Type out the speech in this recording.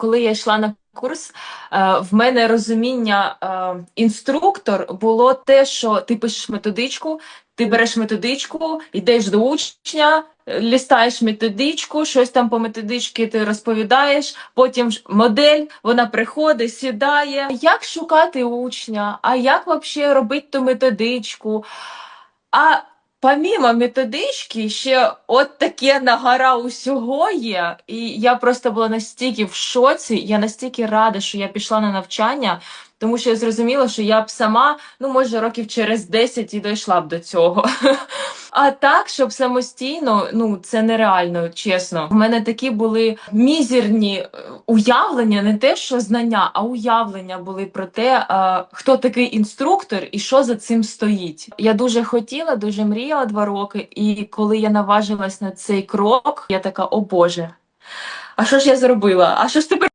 коли я йшла на курс, е, в мене розуміння е, інструктор було те, що ти пишеш методичку, ти береш методичку, йдеш до учня, лістаєш методичку, щось там по методичці ти розповідаєш, потім модель, вона приходить, сідає. Як шукати учня? А як взагалі робити ту методичку? А помімо методички, ще от таке нагора усього є. І я просто була настільки в шоці, я настільки рада, що я пішла на навчання, тому що я зрозуміла, що я б сама, ну може, років через 10 і дійшла б до цього. А так, щоб самостійно, ну це нереально, чесно. У мене такі були мізерні е, уявлення, не те, що знання, а уявлення були про те, е, хто такий інструктор і що за цим стоїть. Я дуже хотіла, дуже мріяла два роки, і коли я наважилась на цей крок, я така, о Боже, а що ж я зробила? А що ж тепер?